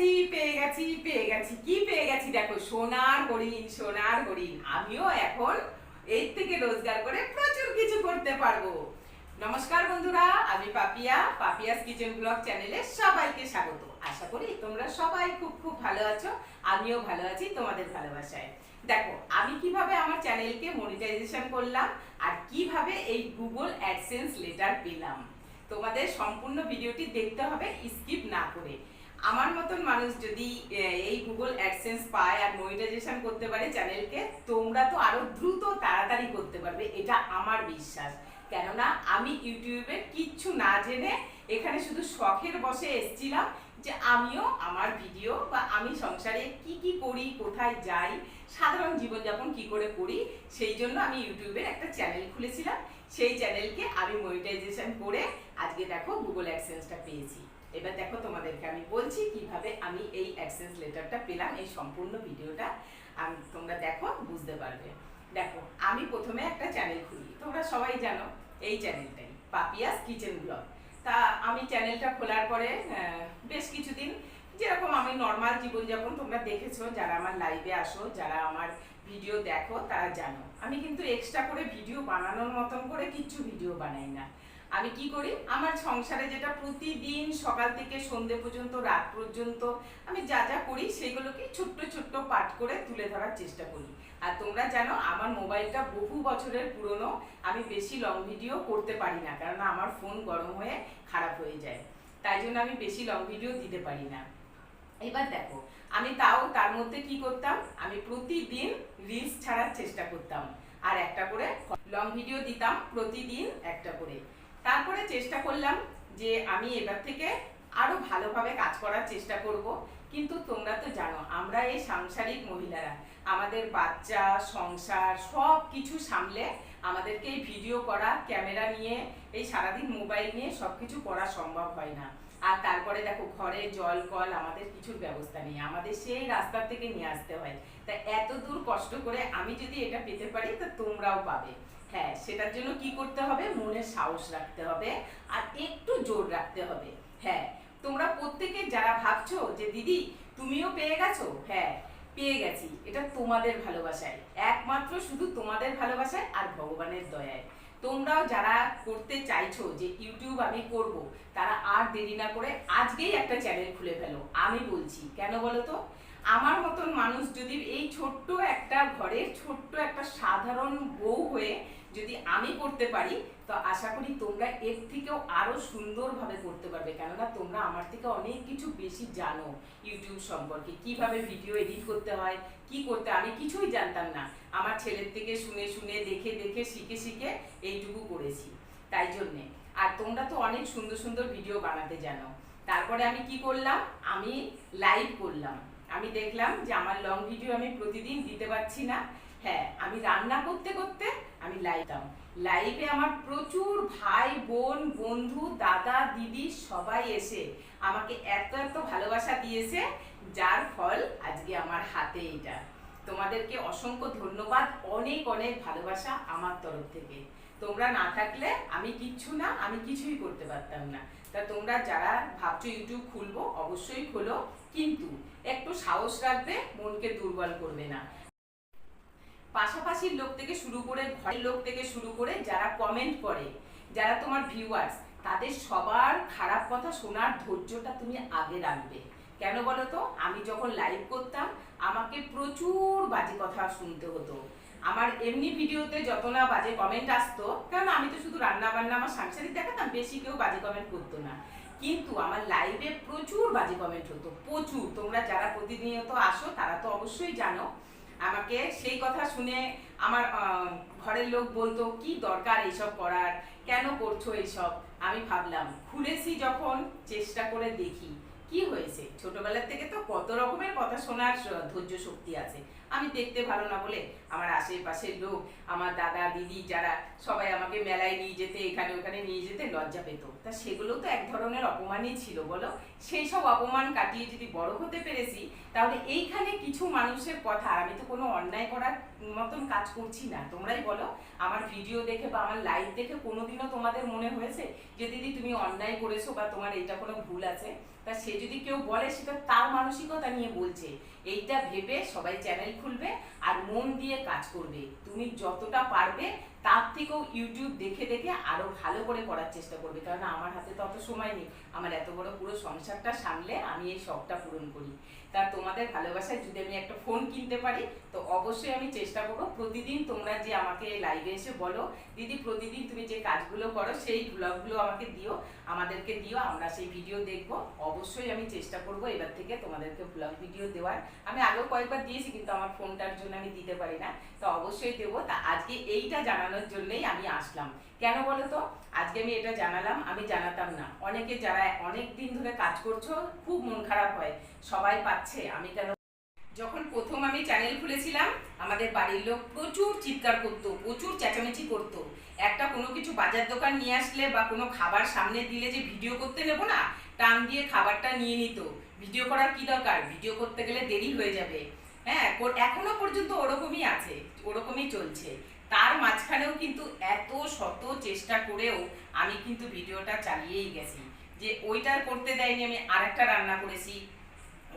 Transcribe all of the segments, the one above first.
গেছি, পেয়ে গেছি পেয়ে গেছি। কি পেয়ে গেছি? দেখো, সোনার হরিণ সোনার হরিণ। আমিও এখন এর থেকে রোজগার করে প্রচুর কিছু করতে পারব। নমস্কার বন্ধুরা, আমি পাপিয়া, পাপিয়াস কিচেন ব্লগ চ্যানেলে সবাইকে স্বাগত। আশা করি তোমরা সবাই খুব খুব ভালো আছো। আমিও ভালো আছি তোমাদের ভালোবাসায়। দেখো, আমি কীভাবে আমার চ্যানেলকে মনিটাইজেশন করলাম আর কীভাবে এই গুগল অ্যাডসেন্স লেটার পেলাম। তোমাদের সম্পূর্ণ ভিডিওটি দেখতে হবে স্কিপ না করে। আমার মতন মানুষ যদি এই গুগল অ্যাডসেন্স পায় আর মনিটাইজেশন করতে পারে চ্যানেলকে তোমরা তো আরও দ্রুত তাড়াতাড়ি করতে পারবে, এটা আমার বিশ্বাস। কেননা আমি ইউটিউবে কিচ্ছু না জেনে এখানে শুধু শখের বসে এসছিলাম যে আমিও আমার ভিডিও বা আমি সংসারে কি কি করি, কোথায় যাই, সাধারণ জীবনযাপন কি করে করি, সেই জন্য আমি ইউটিউবের একটা চ্যানেল খুলেছিলাম। সেই চ্যানেলকে আমি মনিটাইজেশন করে আজকে দেখো গুগল অ্যাডসেন্সটা পেয়েছি। এবার দেখো তোমাদেরকে আমি বলছি কীভাবে আমি এই অ্যাডসেন্স লেটারটা পেলাম, এই সম্পূর্ণ ভিডিওটা। আমি, তোমরা দেখো, বুঝতে পারবে। দেখো, আমি প্রথমে একটা চ্যানেল খুলি। তোমরা সবাই জানো, এই চ্যানেলটাই পাপিয়াস কিচেন ব্লগ। তা আমি চ্যানেলটা খোলার পরে বেশ কিছুদিন যেরকম আমি নর্মাল জীবনযাপন তোমরা দেখেছ, যারা আমার লাইভে আসো, যারা আমার ভিডিও দেখো, তারা জানো। আমি কিন্তু এক্সট্রা করে ভিডিও বানানোর মতন করে কিচ্ছু ভিডিও বানাই না। আমি কি করি? আমার সংসারে যেটা প্রতিদিন সকাল থেকে সন্ধে পর্যন্ত, রাত পর্যন্ত আমি যা যা করি সেগুলোকে ছোট্ট ছোট্ট পাঠ করে তুলে ধরার চেষ্টা করি। আর তোমরা জানো, আমার মোবাইলটা বহু বছরের পুরনো, আমি বেশি লং ভিডিও করতে পারি না কারণ আমার ফোন গরম হয়ে খারাপ হয়ে যায়। তাই জন্য আমি বেশি লং ভিডিও দিতে পারি না। এবার দেখো, আমি তাও তার মধ্যে কি করতাম? আমি প্রতিদিন রিলস ছাড়ার চেষ্টা করতাম। আর একটা করে লং ভিডিও দিতাম প্রতিদিন একটা করে। তারপরে চেষ্টা করলাম যে আমি এবার থেকে আরও ভালোভাবে কাজ করার চেষ্টা করব। কিন্তু তোমরা তো জানো, আমরা এই সাংসারিক মহিলারা। আমাদের বাচ্চা, সংসার সব কিছু সামলে আমাদেরকে এই ভিডিও করা, ক্যামেরা নিয়ে, এই সারাদিন মোবাইল নিয়ে সব কিছু করা সম্ভব হয় না। আর তারপরে দেখো, ঘরে জল, কল আমাদের কিছুর ব্যবস্থা নেই। আমাদের সেই রাস্তা থেকে নিয়ে আসতে হয়। তা এত দূর কষ্ট করে আমি যদি এটা পেতে পারি, তা তোমরাও পাবে। হ্যাঁ সেটার জন্য কি করতে হবে? মনে সাহস রাখতে হবে আর একটু জোর রাখতে হবে। হ্যাঁ তোমরা প্রত্যেকে যারা ভাবছ যে, দিদি, তুমিও পেয়ে গেছো? হ্যাঁ পেয়ে গেছি। এটা তোমাদের ভালোবাসায়। একমাত্র শুধু তোমাদের ভালোবাসায় আর ভগবানের দয়ায়। তোমরাও যারা করতে চাইছো যে, ইউটিউব আমি করব, তারা আর দেরি না করে আজকেই একটা চ্যানেল খুলে ফেলো। আমি বলছি, কেন বলো তো? আমার মতন মানুষ যদি এই ছোট্ট একটা ঘরের ছোট্ট একটা সাধারণ বউ হয়ে যদি আমি করতে পারি, তো আশা করি তোমরা এর থেকেও আরও সুন্দরভাবে করতে পারবে। কেননা তোমরা আমার থেকে অনেক কিছু বেশি জানো ইউটিউব সম্পর্কে। কীভাবে ভিডিও এডিট করতে হয়, কি করতে আমি কিছুই জানতাম না। আমার ছেলের থেকে শুনে শুনে, দেখে দেখে, শিখে শিখে এইটুকু করেছি। তাই জন্যে। আর তোমরা তো অনেক সুন্দর সুন্দর ভিডিও বানাতে জানো। তারপরে আমি কি করলাম? আমি লাইভ করলাম। আমি দেখলাম যে আমার লং ভিডিও আমি প্রতিদিন দিতে পারছি না। হ্যাঁ আমি রান্না করতে করতে দাম লাইভে আমার প্রচুর ভাই, বোন, বন্ধু, দাদা, দিদি সবাই এসে আমাকে এত এত ভালোবাসা দিয়েছে, যার ফল আজকে আমার হাতে এটা। তোমাদেরকে অসংখ্য ধন্যবাদ, অনেক অনেক ভালোবাসা আমার তরফ থেকে। তোমরা না থাকলে আমি কিচ্ছু না, আমি কিছুই করতে পারতাম না। তা তোমরা যারা ভাবছ ইউটিউব খুলবো, অবশ্যই খোলো। কিন্তু একটু সাহস রাখবে, মনকে দুর্বল করবে না। পাশাপাশির লোক থেকে শুরু করে ঘরের লোক থেকে শুরু করে যারা কমেন্ট করে, যারা তোমার ভিউয়ার্স তাদের সবার খারাপ কথা শোনার ধৈর্যটা তুমি আগে রাখবে। কেন বলো তো আমি যখন লাইভ করতাম, আমাকে প্রচুর বাজে কথা শুনতে হতো। আমার এমনি ভিডিওতে যত না বাজে কমেন্ট আসতো কারণ আমি তো শুধু রান্না বান্না আমার সাংসারিক দেখাতাম, বেশি কেউ বাজে কমেন্ট করতো না। কিন্তু আমার লাইভে প্রচুর বাজে কমেন্ট হতো, প্রচুর। তোমরা যারা প্রতিনিয়ত আসো, তারা তো অবশ্যই জানো আমাকে সেই কথা শুনে আমার ঘরের লোক বলতো, কি দরকার এইসব করার? কেন করছ এইসব? আমি ভাবলাম, খুলেছি যখন চেষ্টা করে দেখি, কি হয়েছে? ছোটবেলার থেকে তো কত রকমের কথা শোনার ধৈর্য শক্তি আছে। আমি দেখতে ভালো না বলে আমার আশেপাশের লোক, আমার দাদা, দিদি যারা সবাই আমাকে মেলায় নিয়ে যেতে, এখানে ওখানে নিয়ে যেতে লজ্জা পেত। তা সেগুলো তো এক ধরনের অপমানই ছিল বলো? সেই সব অপমান কাটিয়ে যদি বড় হতে পেরেছি, তাহলে এইখানে কিছু মানুষের কথা আমি তো কোনো অন্যায় করার মতন কাজ করছি না। তোমরাই বলো, আমার ভিডিও দেখে বা আমার লাইভ দেখে কোনোদিনও তোমাদের মনে হয়েছে যে, দিদি, তুমি অন্যায় করেছ বা তোমার এটা কোনো ভুল আছে? তা সে যদি কেউ বলে, সেটা তার মানসিকতা নিয়ে বলছে। এইটা ভেবে সবাই চ্যানেল খুলবে আর মন দিয়ে কাজ করবে। তুমি যতটা পারবে তার থেকেও ইউটিউব দেখে দেখে আরও ভালো করে করার চেষ্টা করবে। কারণ আমার হাতে তো অত সময় নেই। আমার এত বড় পুরো সংসারটা সামলে আমি এই শখটা পূরণ করি। তা তোমাদের ভালোবাসায় যদি আমি একটা ফোন কিনতে পারি, তো অবশ্যই আমি চেষ্টা করব। প্রতিদিন তোমরা যে আমাকে লাইভে এসে বলো, দিদি, প্রতিদিন তুমি যে কাজগুলো করো, সেই ব্লগগুলো আমাকে দিও, আমাদেরকে দিও, আমরা সেই ভিডিও দেখব। অবশ্যই আমি চেষ্টা করব এবার থেকে তোমাদেরকে ব্লগ ভিডিও দেওয়ার। আমি আগেও কয়েকবার দিয়েছি, কিন্তু আমার ফোনটার জন্য আমি দিতে পারি না। তো অবশ্যই দেবো। তা আজকে এইটা জানানোর জন্যই আমি আসলাম। কেন বলো তো আজকে আমি এটা জানালাম, আমি জানাতাম না। অনেকে যারা অনেক দিন ধরে কাজ করছ, খুব মন খারাপ হয়। সবাই পাচ্ছে, আমি কেন? যখন প্রথম আমি চ্যানেল খুলেছিলাম, আমাদের বাড়ির লোক প্রচুর চিৎকার করতো, প্রচুর চেঁচামেচি করতো। একটা কোনো কিছু বাজার দোকান নিয়ে আসলে বা কোনো খাবার সামনে দিলে যে ভিডিও করতে নেব না, টান দিয়ে খাবারটা নিয়ে নিত। ভিডিও করার কি দরকার? ভিডিও করতে গেলে দেরি হয়ে যাবে। হ্যাঁ এখনও পর্যন্ত ওরকমই আছে, ওরকমই চলছে। তার মাঝখানেও কিন্তু এত শত চেষ্টা করেও আমি কিন্তু ভিডিওটা চালিয়েই গেছি। যে ওইটার করতে দেয়নি আমি আরেকটা রান্না করেছি।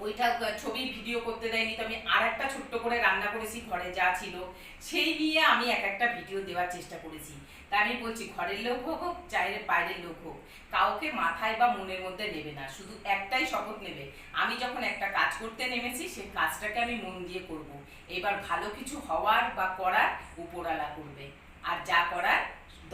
ওইটা ছবি ভিডিও করতে দেয়নি, তো আমি আর একটা ছোট্ট করে রান্না করেছি ঘরে যা ছিল, সেই নিয়ে আমি এক একটা ভিডিও দেওয়ার চেষ্টা করেছি তা আমি বলছি, ঘরের লোক হোক হোক, চাইলে বাইরের লোক হোক, কাউকে মাথায় বা মনের মধ্যে নেবে না, শুধু একটাই শপথ নেবে, আমি যখন একটা কাজ করতে নেমেছি সেই কাজটাকে আমি মন দিয়ে করব। এবার ভালো কিছু হওয়ার বা করার উপরালা করবে, আর যা করার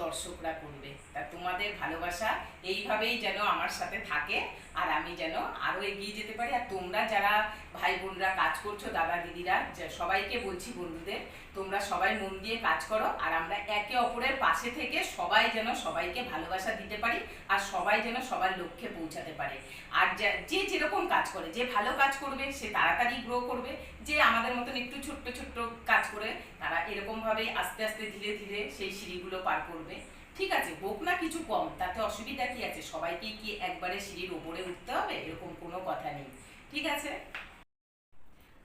দর্শকরা করবে। তা তোমাদের ভালোবাসা এইভাবেই যেন আমার সাথে থাকে, আর আমি যেন আরও এগিয়ে যেতে পারি। আর তোমরা যারা ভাই বোনরা কাজ করছ, দাদা দিদিরা সবাইকে বলছি বন্ধুদের, তোমরা সবাই মন দিয়ে কাজ করো, আর আমরা একে অপরের পাশে থেকে সবাই যেন সবাইকে ভালোবাসা দিতে পারি, আর সবাই যেন সবার লক্ষ্যে পৌঁছাতে পারে। আর যে যেরকম কাজ করে, যে ভালো কাজ করবে, সে তাড়াতাড়ি গ্রো করবে, যে আমাদের মতন একটু ছোট্ট ছোট্ট কাজ করে, তারা এরকমভাবেই আস্তে আস্তে ধীরে ধীরে সেই সিঁড়িগুলো পার করবে। ঠিক আছে, হোক না কিছু কম, তাতে অসুবিধা কি আছে? সবাইকেই কি একবারে সিঁড়ির উপরে উঠতে হবে? এরকম কোনো কথা নেই। ঠিক আছে?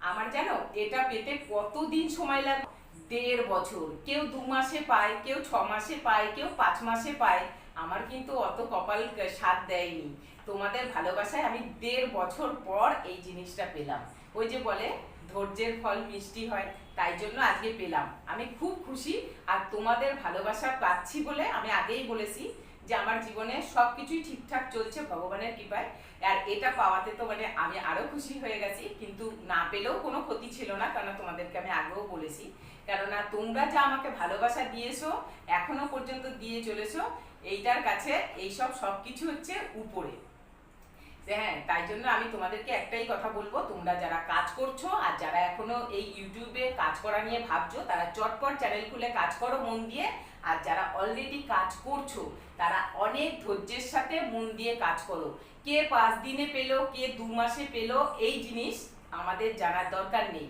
আমার জানো, এটা পেতে কতদিন সময় লাগে? দেড় বছর। কেউ দু মাসে পায়, কেউ ছ মাসে পায়, কেউ পাঁচ মাসে পায়। আমার কিন্তু অত কপাল সাথ দেয়নি। তোমাদের ভালোবাসায় আমি দেড় বছর পর এই জিনিসটা পেলাম। ওই যে বলে ধৈর্যের ফল মিষ্টি হয়, তাই জন্য আজকে পেলাম। আমি খুব খুশি আর তোমাদের ভালোবাসা পাচ্ছি বলে আমি আগেই বলেছি যে আমার জীবনে সব কিছুই ঠিকঠাক চলছে ভগবানের কৃপায়। আর এটা পাওয়াতে তো মানে আমি আরও খুশি হয়ে গেছি, কিন্তু না পেলেও কোনো ক্ষতি ছিল না কারণ তোমাদেরকে আমি আগেও বলেছি। কেননা তোমরা যা আমাকে ভালোবাসা দিয়েছ, এখনও পর্যন্ত দিয়ে চলেছো, এইটার কাছে এইসব সব কিছু হচ্ছে উপরে। হ্যাঁ তাই জন্য আমি তোমাদেরকে একটাই কথা বলব, তোমরা যারা কাজ করছ আর যারা এখনও এই ইউটিউবে কাজ করা নিয়ে ভাবছ, তারা চটপট চ্যানেল খুলে কাজ করো মন দিয়ে। আর যারা অলরেডি কাজ করছ, তারা অনেক ধৈর্যের সাথে মন দিয়ে কাজ করো। কে পাঁচ দিনে পেল, কে দু মাসে পেল, এই জিনিস আমাদের জানার দরকার নেই।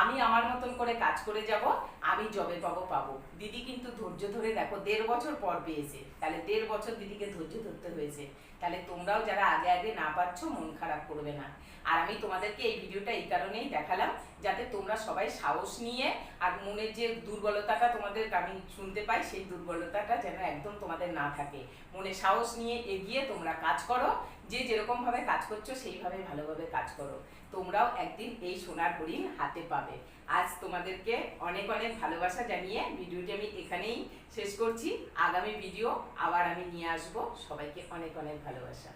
আমি আমার মতন করে কাজ করে যাব। আমি জবে পাবো পাবো। দিদি কিন্তু ধৈর্য ধরে দেখো, দেড় বছর পর পেয়েছে। তাহলে দেড় বছর দিদিকে ধৈর্য ধরতে হয়েছে। তাহলে তোমরাও যারা আগে আগে না পাচ্ছ মন খারাপ করবে না। আর আমি তোমাদেরকে এই ভিডিওটা এই কারণেই দেখালাম, যাতে তোমরা সবাই সাহস নিয়ে আর মনের যে দুর্বলতাটা তোমাদের আমি শুনতে পাই, সেই দুর্বলতাটা যেন একদম তোমাদের না থাকে। মনে সাহস নিয়ে এগিয়ে তোমরা কাজ করো। যে যেরকম ভাবে কাজ করছ, সেইভাবে ভালোভাবে কাজ করো। তোমরাও একদিন এই সোনার হরিণ হাতে পাবে। আজ তোমাদেরকে অনেক অনেক ভালোবাসা জানিয়ে ভিডিওটি আমি এখানেই শেষ করছি। আগামী ভিডিও আবার আমি নিয়ে আসব। সবাইকে অনেক অনেক ভালোবাসা।